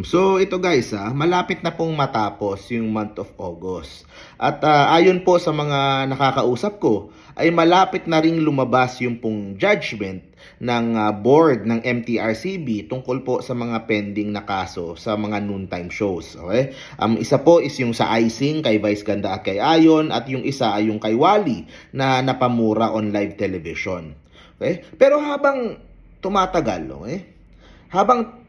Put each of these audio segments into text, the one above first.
So ito guys, ah, malapit na pong matapos yung month of August. At ah, ayon po sa mga nakakausap ko, ay malapit na ring lumabas yung pong judgment ng ah, board ng MTRCB tungkol po sa mga pending na kaso sa mga noontime shows. Okay? Um, isa po is yung sa icing kay Vice Ganda at kay Ayon at yung isa ay yung kay Wally na napamura on live television. Okay? Pero habang tumatagal, okay? Habang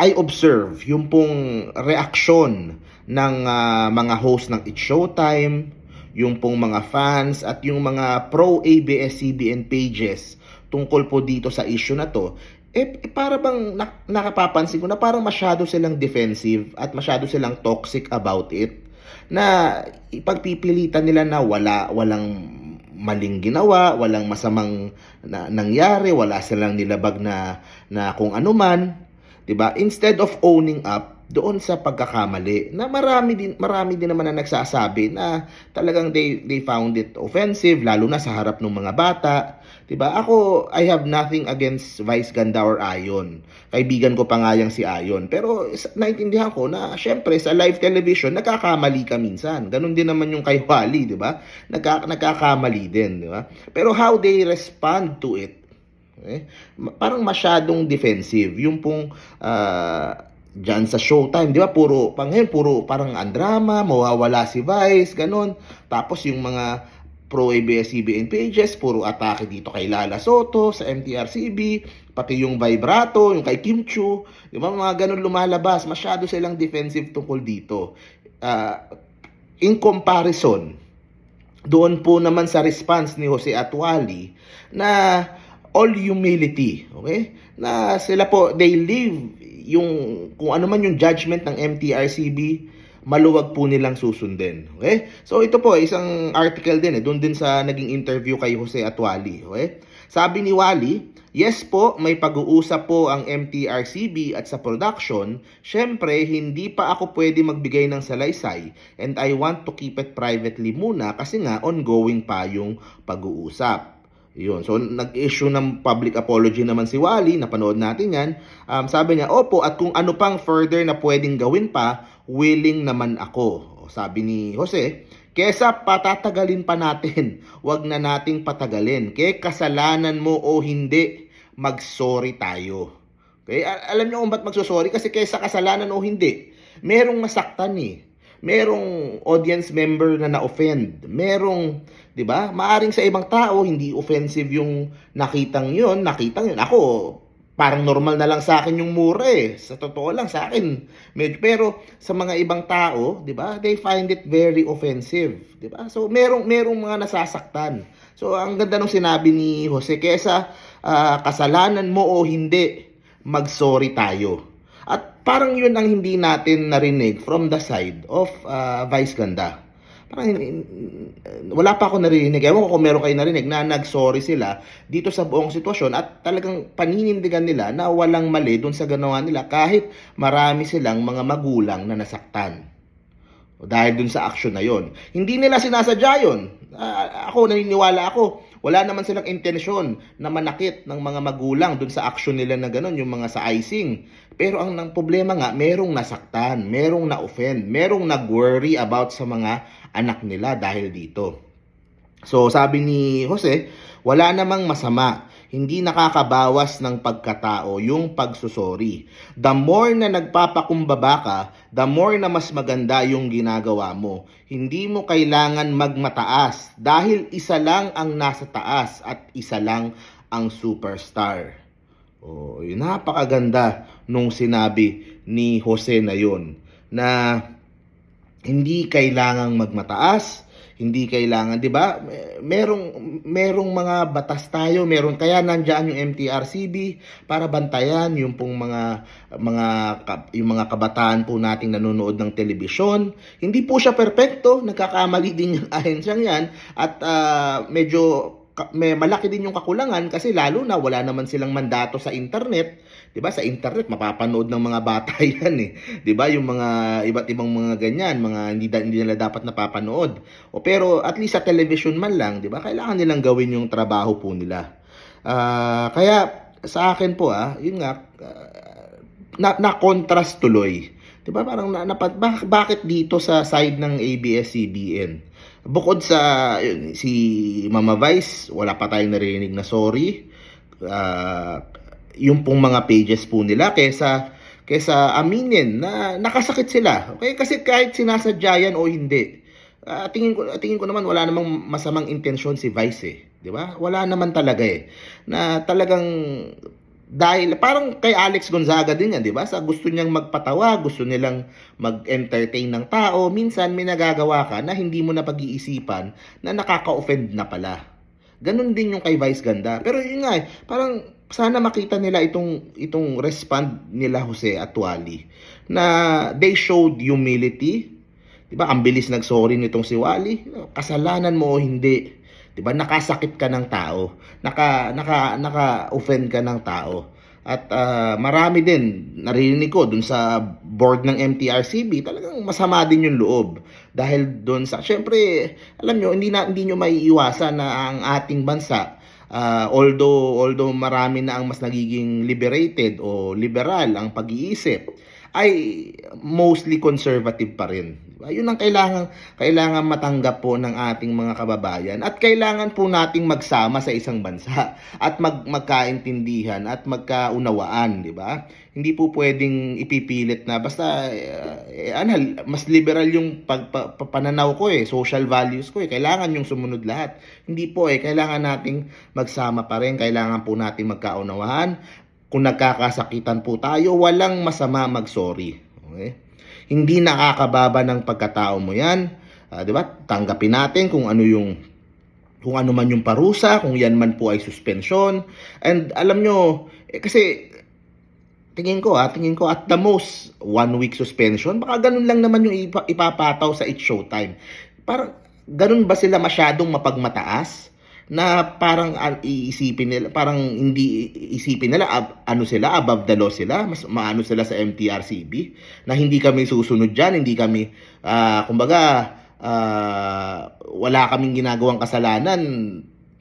I observe yung pong reaksyon ng ah, mga host ng It's Showtime, yung pong mga fans at yung mga pro ABS-CBN pages tungkol po dito sa issue na to, eh, eh, para bang na, nakapapansin ko na parang masyado silang defensive at masyado silang toxic about it na ipagpipilitan nila na wala walang maling ginawa, walang masamang na, nangyari, wala silang nilabag na na kung ano man, 'di ba? Instead of owning up doon sa pagkakamali na marami din marami din naman na nagsasabi na talagang they they found it offensive lalo na sa harap ng mga bata. 'di ba ako I have nothing against Vice Ganda or Ayon. Kaibigan ko pa nga yang si Ayon. Pero naintindihan ko na syempre sa live television nagkakamali ka minsan. Ganun din naman yung kay Wally 'di ba Nagka, nagkakamali din 'di ba pero how they respond to it ma- parang masyadong defensive. Yung pong ah, dyan sa showtime, di ba? Puro, pang puro parang ang drama, mawawala si Vice, ganun. Tapos yung mga pro ABS-CBN pages, puro atake dito kay Lala Soto, sa MTRCB, pati yung vibrato, yung kay Kim Chu, di ba? Mga ganun lumalabas. Masyado silang defensive tungkol dito. Ah, in comparison, doon po naman sa response ni Jose Atwali na all humility, okay? Na sila po, they leave yung, kung ano man yung judgment ng MTRCB, maluwag po nilang susundin. Okay? So ito po, isang article din eh, doon din sa naging interview kay Jose Atwali. Okay? Sabi ni Wally, yes po, may pag-uusap po ang MTRCB at sa production. Siyempre, hindi pa ako pwede magbigay ng salaysay and I want to keep it privately muna kasi nga ongoing pa yung pag-uusap. Yun. So, nag-issue ng public apology naman si Wally, napanood natin yan. Um, sabi niya, opo, at kung ano pang further na pwedeng gawin pa, willing naman ako. O, Sabi ni Jose, kesa patatagalin pa natin, wag na nating patagalin. Kaya kasalanan mo o hindi, mag-sorry tayo. Okay? Al- alam niyo kung ba't magsosorry? Kasi kesa kasalanan o hindi, merong masaktan eh merong audience member na na-offend. Merong, 'di ba? Maaring sa ibang tao hindi offensive yung nakitang 'yon, nakitang 'yon. Ako, parang normal na lang sa akin yung mura eh. Sa totoo lang sa akin. Medyo, pero sa mga ibang tao, 'di ba? They find it very offensive, 'di ba? So merong merong mga nasasaktan. So ang ganda nung sinabi ni Jose kesa ah, kasalanan mo o hindi, mag-sorry tayo. At parang yun ang hindi natin narinig from the side of uh, Vice Ganda. Parang wala pa ako narinig. Ewan ko kung meron kayo narinig na nag-sorry sila dito sa buong sitwasyon at talagang paninindigan nila na walang mali dun sa ganawa nila kahit marami silang mga magulang na nasaktan. O Dahil dun sa action na yon. Hindi nila sinasadya yun. Ah, ako, naniniwala ako. Wala naman silang intensyon na manakit ng mga magulang dun sa action nila na gano'n, yung mga sa icing. Pero ang nang problema nga, merong nasaktan, merong na-offend, merong nag-worry about sa mga anak nila dahil dito. So sabi ni Jose, wala namang masama. Hindi nakakabawas ng pagkatao yung pagsusori. The more na nagpapakumbaba ka, the more na mas maganda yung ginagawa mo. Hindi mo kailangan magmataas dahil isa lang ang nasa taas at isa lang ang superstar. Oh, napakaganda nung sinabi ni Jose na yun na hindi kailangang magmataas, hindi kailangan, 'di ba? Merong merong mga batas tayo, meron kaya nandiyan yung MTRCB para bantayan yung pong mga mga yung mga kabataan po nating nanonood ng telebisyon. Hindi po siya perpekto, nagkakamali din yung ahensyang 'yan at ah, medyo may malaki din yung kakulangan kasi lalo na wala naman silang mandato sa internet. 'Di ba? Sa internet mapapanood ng mga bata 'yan eh. 'Di ba? Yung mga iba't ibang mga ganyan, mga hindi, hindi nila dapat napapanood. O pero at least sa television man lang, 'di ba? Kailangan nilang gawin yung trabaho po nila. Ah, kaya sa akin po ah, yun nga ah, na, na contrast tuloy. 'Di ba? Parang na, napad- bak- bakit dito sa side ng ABS-CBN? Bukod sa yun, si Mama Vice, wala pa tayong narinig na sorry. Ah, yung pong mga pages po nila kesa kesa aminin na nakasakit sila. Okay? Kasi kahit sinasadya yan o hindi, ah, tingin ko tingin ko naman wala namang masamang intensyon si Vice eh, 'di ba? Wala naman talaga eh na talagang dahil parang kay Alex Gonzaga din yan, 'di ba? Sa gusto niyang magpatawa, gusto nilang mag-entertain ng tao, minsan may nagagawa ka na hindi mo na pag-iisipan na nakaka-offend na pala. Ganon din yung kay Vice Ganda. Pero yun nga eh, parang sana makita nila itong itong respond nila Jose at Wally na they showed humility. 'Di ba? Ang bilis nag-sorry nitong si Wally. Kasalanan mo o hindi. 'Di ba? Nakasakit ka ng tao. Naka naka naka-offend ka ng tao. At ah, marami din narinig ko dun sa board ng MTRCB, talagang masama din yung loob dahil doon sa syempre alam nyo hindi na hindi nyo maiiwasan na ang ating bansa ah, although although marami na ang mas nagiging liberated o liberal ang pag-iisip ay mostly conservative pa rin. Diba? Yun ang kailangan kailangan matanggap po ng ating mga kababayan at kailangan po nating magsama sa isang bansa at mag magkaintindihan at magkaunawaan, di ba? Hindi po pwedeng ipipilit na basta eh, ano, mas liberal yung pag, pa- pa- pananaw ko eh, social values ko eh. Kailangan yung sumunod lahat. Hindi po eh, kailangan nating magsama pa rin, kailangan po nating magkaunawahan. Kung nagkakasakitan po tayo, walang masama mag-sorry. Okay? Hindi nakakababa ng pagkatao mo yan. Ah, 'di ba? Tanggapin natin kung ano yung kung ano man yung parusa, kung yan man po ay suspension. And alam nyo, eh, kasi tingin ko ah, tingin ko at the most one week suspension, baka ganun lang naman yung ipa- ipapataw sa It's Showtime. Parang ganun ba sila masyadong mapagmataas? Na parang ah, iisipin nila parang hindi isipin nila ab- ano sila above the law sila mas maano sila sa MTRCB na hindi kami susunod diyan hindi kami ah, kumbaga ah, wala kaming ginagawang kasalanan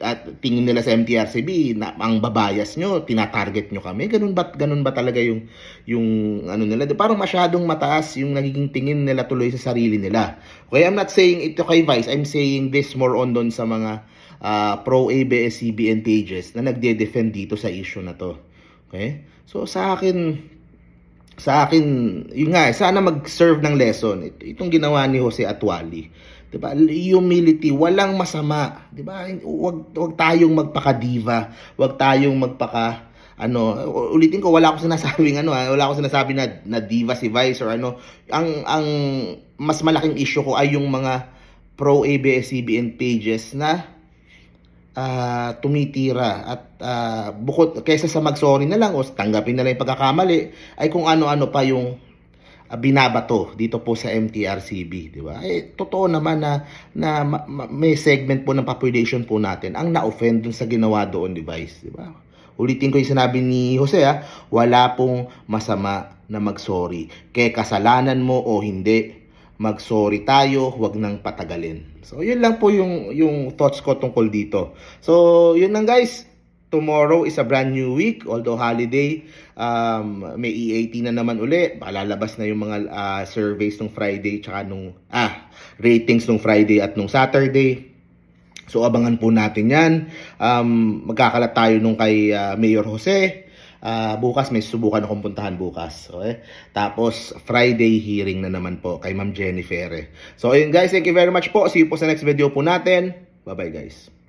at tingin nila sa MTRCB na ang babayas nyo, tinatarget nyo kami. Ganun ba, ganun ba talaga yung, yung ano nila? Di- Parang masyadong mataas yung nagiging tingin nila tuloy sa sarili nila. Okay, I'm not saying ito kay Vice. I'm saying this more on doon sa mga ah, pro-ABS-CBN pages na nagde-defend dito sa issue na to. Okay? So sa akin, sa akin, yun nga, eh, sana mag-serve ng lesson. Ito, itong ginawa ni Jose Atwali. 'Di ba? Humility, walang masama, 'di ba? Wag wag tayong magpaka-diva, wag tayong magpaka ano, ulitin ko wala akong sinasabing ano, ah, wala akong sinasabi na, na diva si Vice or ano. Ang ang mas malaking issue ko ay yung mga pro ABS-CBN pages na ah, tumitira at ah, bukod kaysa sa mag-sorry na lang o tanggapin na lang yung pagkakamali ay kung ano-ano pa yung ah, binabato dito po sa MTRCB, di ba? Eh totoo naman na na ma- ma- may segment po ng population po natin ang na-offend dun sa ginawa doon device, di ba? Ulitin ko yung sinabi ni Jose ah, wala pong masama na mag-sorry. Kaya kasalanan mo o hindi, mag-sorry tayo, huwag nang patagalin. So, yun lang po yung, yung thoughts ko tungkol dito. So, yun lang guys. Tomorrow is a brand new week. Although holiday, um, may EAT na naman uli. Palalabas na yung mga ah, surveys nung Friday tsaka nung, ah, ratings nung Friday at nung Saturday. So abangan po natin yan. Um, magkakalat tayo nung kay ah, Mayor Jose. Ah, bukas may subukan akong puntahan bukas. Okay? Tapos Friday hearing na naman po kay Ma'am Jennifer. So ayun guys, thank you very much po. See you po sa next video po natin. Bye bye guys.